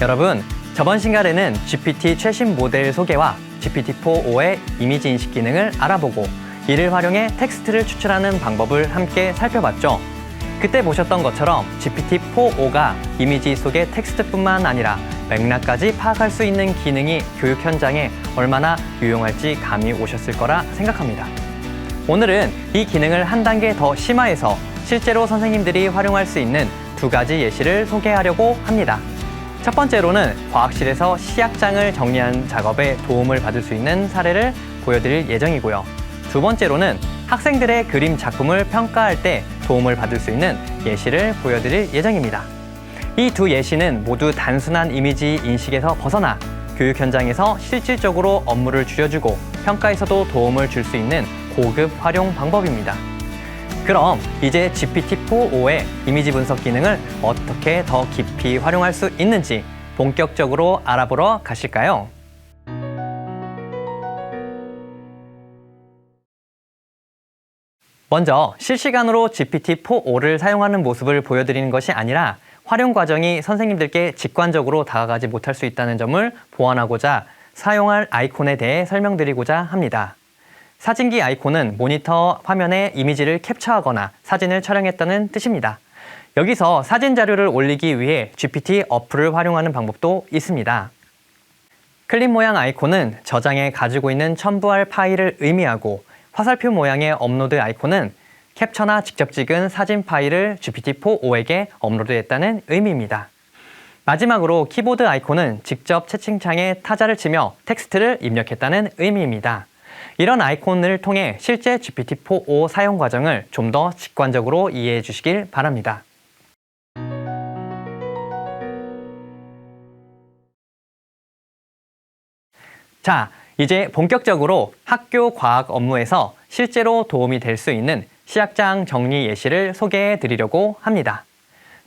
여러분, 저번 시간에는 GPT 최신 모델 소개와 GPT-4O의 이미지 인식 기능을 알아보고 이를 활용해 텍스트를 추출하는 방법을 함께 살펴봤죠. 그때 보셨던 것처럼 GPT-4O가 이미지 속의 텍스트뿐만 아니라 맥락까지 파악할 수 있는 기능이 교육 현장에 얼마나 유용할지 감이 오셨을 거라 생각합니다. 오늘은 이 기능을 한 단계 더 심화해서 실제로 선생님들이 활용할 수 있는 두 가지 예시를 소개하려고 합니다. 첫 번째로는 과학실에서 시약장을 정리하는 작업에 도움을 받을 수 있는 사례를 보여드릴 예정이고요. 두 번째로는 학생들의 그림 작품을 평가할 때 도움을 받을 수 있는 예시를 보여드릴 예정입니다. 이 두 예시는 모두 단순한 이미지 인식에서 벗어나 교육 현장에서 실질적으로 업무를 줄여주고 평가에서도 도움을 줄 수 있는 고급 활용 방법입니다. 그럼 이제 GPT-4O의 이미지 분석 기능을 어떻게 더 깊이 활용할 수 있는지 본격적으로 알아보러 가실까요? 먼저 실시간으로 GPT-4O를 사용하는 모습을 보여드리는 것이 아니라 활용 과정이 선생님들께 직관적으로 다가가지 못할 수 있다는 점을 보완하고자 사용할 아이콘에 대해 설명드리고자 합니다. 사진기 아이콘은 모니터 화면에 이미지를 캡처하거나 사진을 촬영했다는 뜻입니다. 여기서 사진 자료를 올리기 위해 GPT 어플을 활용하는 방법도 있습니다. 클립 모양 아이콘은 저장에 가지고 있는 첨부할 파일을 의미하고 화살표 모양의 업로드 아이콘은 캡처나 직접 찍은 사진 파일을 GPT-4O에게 업로드했다는 의미입니다. 마지막으로 키보드 아이콘은 직접 채팅창에 타자를 치며 텍스트를 입력했다는 의미입니다. 이런 아이콘을 통해 실제 GPT-4O 사용 과정을 좀 더 직관적으로 이해해 주시길 바랍니다. 자, 이제 본격적으로 학교 과학 업무에서 실제로 도움이 될 수 있는 시약장 정리 예시를 소개해 드리려고 합니다.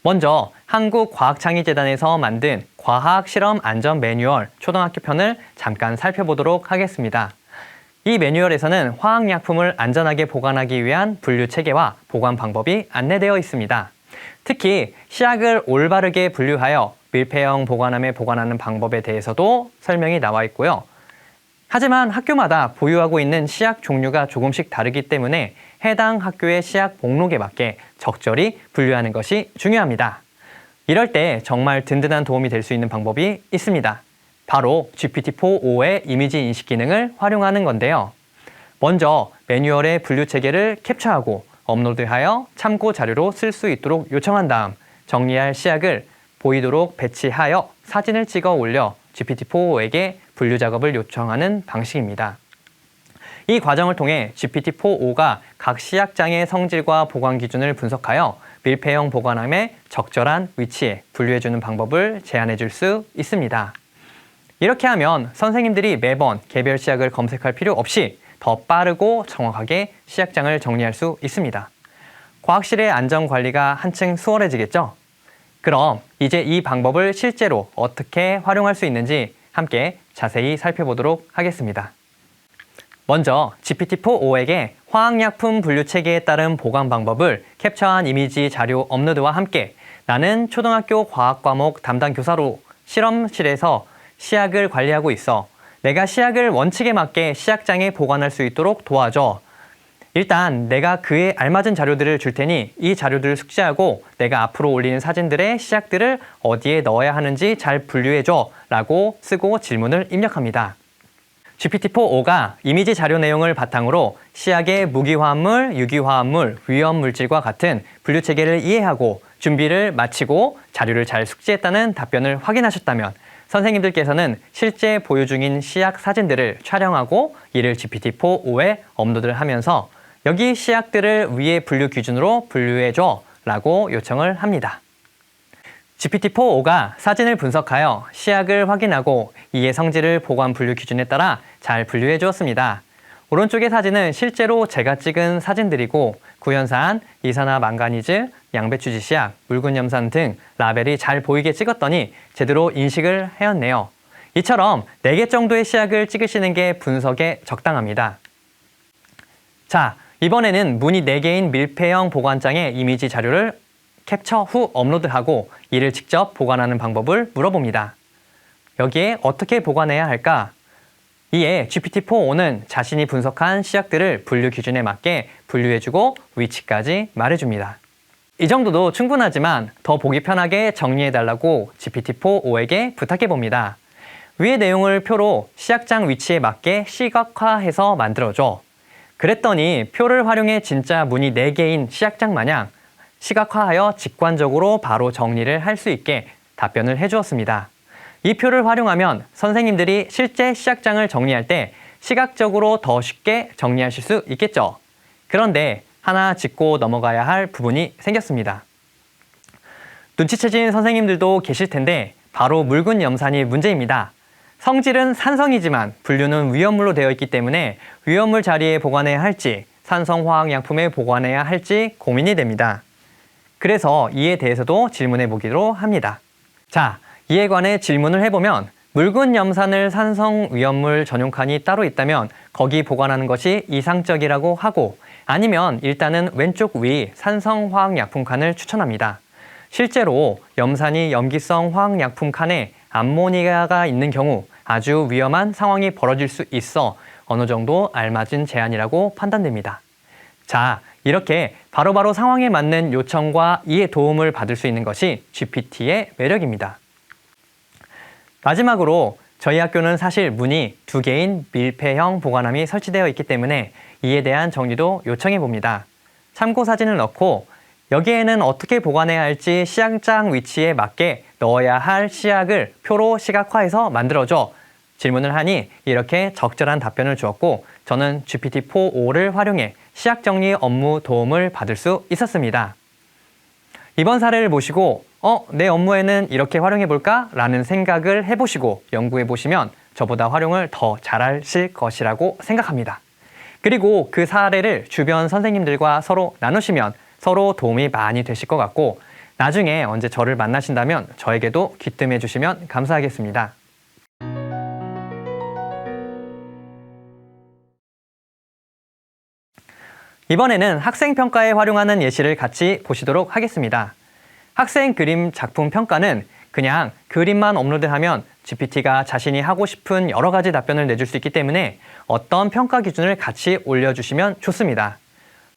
먼저 한국과학창의재단에서 만든 과학 실험 안전 매뉴얼 초등학교 편을 잠깐 살펴보도록 하겠습니다. 이 매뉴얼에서는 화학약품을 안전하게 보관하기 위한 분류 체계와 보관 방법이 안내되어 있습니다. 특히 시약을 올바르게 분류하여 밀폐형 보관함에 보관하는 방법에 대해서도 설명이 나와 있고요. 하지만 학교마다 보유하고 있는 시약 종류가 조금씩 다르기 때문에 해당 학교의 시약 목록에 맞게 적절히 분류하는 것이 중요합니다. 이럴 때 정말 든든한 도움이 될 수 있는 방법이 있습니다. 바로 GPT-4O의 이미지 인식 기능을 활용하는 건데요. 먼저 매뉴얼의 분류 체계를 캡처하고 업로드하여 참고 자료로 쓸 수 있도록 요청한 다음 정리할 시약을 보이도록 배치하여 사진을 찍어 올려 GPT-4O에게 분류 작업을 요청하는 방식입니다. 이 과정을 통해 GPT-4O가 각 시약장의 성질과 보관 기준을 분석하여 밀폐형 보관함의 적절한 위치에 분류해주는 방법을 제안해 줄 수 있습니다. 이렇게 하면 선생님들이 매번 개별 시약을 검색할 필요 없이 더 빠르고 정확하게 시약장을 정리할 수 있습니다. 과학실의 안전 관리가 한층 수월해지겠죠? 그럼 이제 이 방법을 실제로 어떻게 활용할 수 있는지 함께 자세히 살펴보도록 하겠습니다. 먼저 GPT-4O에게 화학약품 분류 체계에 따른 보관 방법을 캡처한 이미지 자료 업로드와 함께 나는 초등학교 과학 과목 담당 교사로 실험실에서 시약을 관리하고 있어 내가 시약을 원칙에 맞게 시약장에 보관할 수 있도록 도와줘. 일단 내가 그에 알맞은 자료들을 줄 테니 이 자료들을 숙지하고 내가 앞으로 올리는 사진들의 시약들을 어디에 넣어야 하는지 잘 분류해줘 라고 쓰고 질문을 입력합니다. GPT-4O가 이미지 자료 내용을 바탕으로 시약의 무기화합물, 유기화합물, 위험물질과 같은 분류 체계를 이해하고 준비를 마치고 자료를 잘 숙지했다는 답변을 확인하셨다면 선생님들께서는 실제 보유 중인 시약 사진들을 촬영하고 이를 GPT-4O에 업로드를 하면서 여기 시약들을 위의 분류 기준으로 분류해줘 라고 요청을 합니다. GPT-4O가 사진을 분석하여 시약을 확인하고 이의 성질을 보관 분류 기준에 따라 잘 분류해 주었습니다. 오른쪽의 사진은 실제로 제가 찍은 사진들이고 구연산, 이산화 망가니즈, 양배추 지시약, 묽은 염산 등 라벨이 잘 보이게 찍었더니 제대로 인식을 해왔네요. 이처럼 4개 정도의 시약을 찍으시는 게 분석에 적당합니다. 자, 이번에는 무늬 4개인 밀폐형 보관장의 이미지 자료를 캡처 후 업로드하고 이를 직접 보관하는 방법을 물어봅니다. 여기에 어떻게 보관해야 할까? 이에 GPT-4O는 자신이 분석한 시약들을 분류 기준에 맞게 분류해주고 위치까지 말해줍니다. 이 정도도 충분하지만 더 보기 편하게 정리해달라고 GPT-4O에게 부탁해봅니다. 위의 내용을 표로 시약장 위치에 맞게 시각화해서 만들어줘. 그랬더니 표를 활용해 진짜 문이 4개인 시약장 마냥 시각화하여 직관적으로 바로 정리를 할 수 있게 답변을 해주었습니다. 이 표를 활용하면 선생님들이 실제 시약장을 정리할 때 시각적으로 더 쉽게 정리하실 수 있겠죠. 그런데 하나 짚고 넘어가야 할 부분이 생겼습니다. 눈치채진 선생님들도 계실 텐데 바로 묽은 염산이 문제입니다. 성질은 산성이지만 분류는 위험물로 되어 있기 때문에 위험물 자리에 보관해야 할지 산성화학약품에 보관해야 할지 고민이 됩니다. 그래서 이에 대해서도 질문해 보기로 합니다. 자, 이에 관해 질문을 해보면 묽은 염산을 산성 위험물 전용 칸이 따로 있다면 거기 보관하는 것이 이상적이라고 하고 아니면 일단은 왼쪽 위 산성 화학약품 칸을 추천합니다. 실제로 염산이 염기성 화학약품 칸에 암모니아가 있는 경우 아주 위험한 상황이 벌어질 수 있어 어느 정도 알맞은 제한이라고 판단됩니다. 자, 이렇게 바로바로 상황에 맞는 요청과 이해 도움을 받을 수 있는 것이 GPT의 매력입니다. 마지막으로 저희 학교는 사실 문이 두 개인 밀폐형 보관함이 설치되어 있기 때문에 이에 대한 정리도 요청해 봅니다. 참고 사진을 넣고 여기에는 어떻게 보관해야 할지 시약장 위치에 맞게 넣어야 할 시약을 표로 시각화해서 만들어줘 질문을 하니 이렇게 적절한 답변을 주었고 저는 GPT-4O를 활용해 시약 정리 업무 도움을 받을 수 있었습니다. 이번 사례를 보시고 어, 내 업무에는 이렇게 활용해 볼까? 라는 생각을 해보시고 연구해 보시면 저보다 활용을 더 잘하실 것이라고 생각합니다. 그리고 그 사례를 주변 선생님들과 서로 나누시면 서로 도움이 많이 되실 것 같고 나중에 언제 저를 만나신다면 저에게도 귀뜸해 주시면 감사하겠습니다. 이번에는 학생 평가에 활용하는 예시를 같이 보시도록 하겠습니다. 학생 그림 작품 평가는 그냥 그림만 업로드하면 GPT가 자신이 하고 싶은 여러 가지 답변을 내줄 수 있기 때문에 어떤 평가 기준을 같이 올려주시면 좋습니다.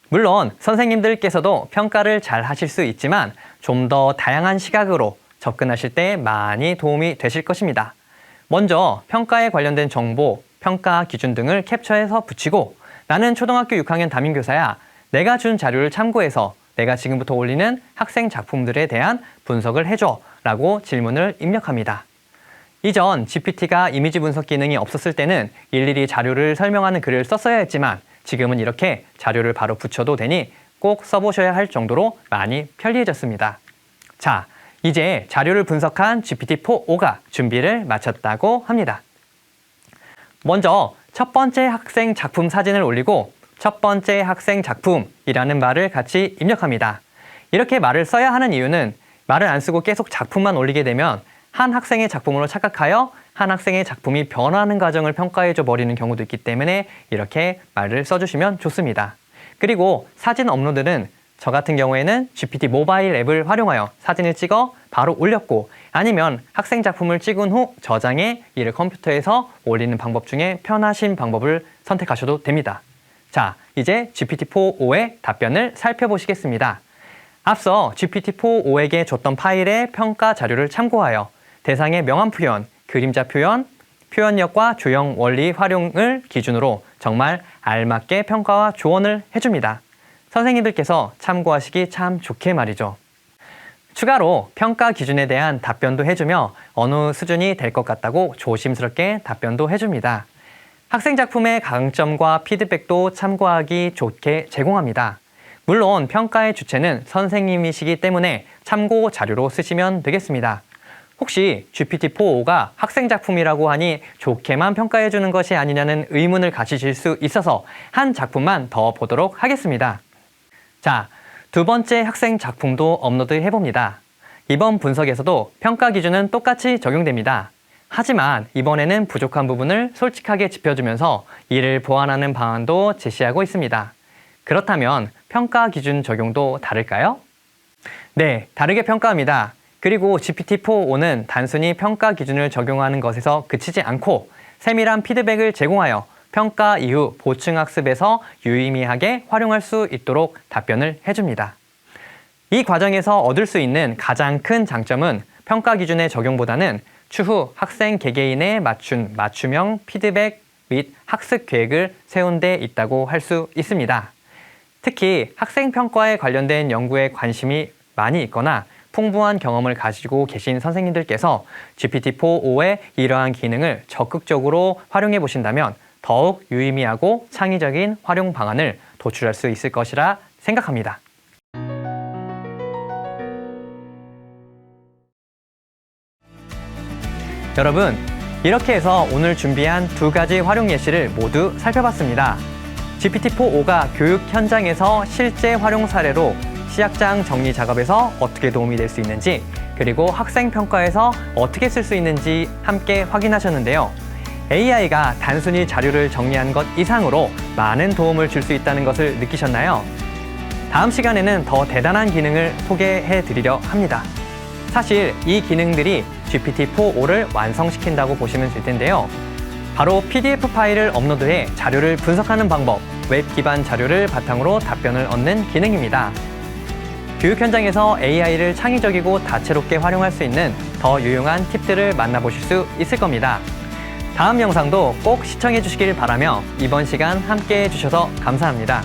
물론 선생님들께서도 평가를 잘 하실 수 있지만 좀 더 다양한 시각으로 접근하실 때 많이 도움이 되실 것입니다. 먼저 평가에 관련된 정보, 평가 기준 등을 캡처해서 붙이고 나는 초등학교 6학년 담임교사야. 내가 준 자료를 참고해서 내가 지금부터 올리는 학생 작품들에 대한 분석을 해줘 라고 질문을 입력합니다. 이전 GPT가 이미지 분석 기능이 없었을 때는 일일이 자료를 설명하는 글을 썼어야 했지만 지금은 이렇게 자료를 바로 붙여도 되니 꼭 써보셔야 할 정도로 많이 편리해졌습니다. 자, 이제 자료를 분석한 GPT-4O가 준비를 마쳤다고 합니다. 먼저 첫 번째 학생 작품 사진을 올리고 첫 번째 학생 작품이라는 말을 같이 입력합니다. 이렇게 말을 써야 하는 이유는 말을 안 쓰고 계속 작품만 올리게 되면 한 학생의 작품으로 착각하여 한 학생의 작품이 변화하는 과정을 평가해 줘 버리는 경우도 있기 때문에 이렇게 말을 써주시면 좋습니다. 그리고 사진 업로드는 저 같은 경우에는 GPT 모바일 앱을 활용하여 사진을 찍어 바로 올렸고 아니면 학생 작품을 찍은 후 저장해 이를 컴퓨터에서 올리는 방법 중에 편하신 방법을 선택하셔도 됩니다. 자, 이제 GPT-4O의 답변을 살펴보시겠습니다. 앞서 GPT-4O에게 줬던 파일의 평가 자료를 참고하여 대상의 명암 표현, 그림자 표현, 표현력과 조형 원리 활용을 기준으로 정말 알맞게 평가와 조언을 해줍니다. 선생님들께서 참고하시기 참 좋게 말이죠. 추가로 평가 기준에 대한 답변도 해주며 어느 수준이 될 것 같다고 조심스럽게 답변도 해줍니다. 학생 작품의 강점과 피드백도 참고하기 좋게 제공합니다. 물론 평가의 주체는 선생님이시기 때문에 참고 자료로 쓰시면 되겠습니다. 혹시 GPT-4O가 학생 작품이라고 하니 좋게만 평가해 주는 것이 아니냐는 의문을 가지실 수 있어서 한 작품만 더 보도록 하겠습니다. 자, 두 번째 학생 작품도 업로드 해봅니다. 이번 분석에서도 평가 기준은 똑같이 적용됩니다. 하지만 이번에는 부족한 부분을 솔직하게 짚어주면서 이를 보완하는 방안도 제시하고 있습니다. 그렇다면 평가 기준 적용도 다를까요? 네, 다르게 평가합니다. 그리고 GPT-4O는 단순히 평가 기준을 적용하는 것에서 그치지 않고 세밀한 피드백을 제공하여 평가 이후 보충 학습에서 유의미하게 활용할 수 있도록 답변을 해줍니다. 이 과정에서 얻을 수 있는 가장 큰 장점은 평가 기준의 적용보다는 추후 학생 개개인에 맞춘 맞춤형 피드백 및 학습 계획을 세운 데 있다고 할 수 있습니다. 특히 학생 평가에 관련된 연구에 관심이 많이 있거나 풍부한 경험을 가지고 계신 선생님들께서 GPT-4O의 이러한 기능을 적극적으로 활용해 보신다면 더욱 유의미하고 창의적인 활용 방안을 도출할 수 있을 것이라 생각합니다. 여러분, 이렇게 해서 오늘 준비한 두 가지 활용 예시를 모두 살펴봤습니다. GPT-4O가 교육 현장에서 실제 활용 사례로 시약장 정리 작업에서 어떻게 도움이 될 수 있는지, 그리고 학생 평가에서 어떻게 쓸 수 있는지 함께 확인하셨는데요. AI가 단순히 자료를 정리하는 것 이상으로 많은 도움을 줄 수 있다는 것을 느끼셨나요? 다음 시간에는 더 대단한 기능을 소개해 드리려 합니다. 사실 이 기능들이 GPT-4O를 완성시킨다고 보시면 될 텐데요. 바로 PDF 파일을 업로드해 자료를 분석하는 방법, 웹 기반 자료를 바탕으로 답변을 얻는 기능입니다. 교육 현장에서 AI를 창의적이고 다채롭게 활용할 수 있는 더 유용한 팁들을 만나보실 수 있을 겁니다. 다음 영상도 꼭 시청해 주시길 바라며 이번 시간 함께 해주셔서 감사합니다.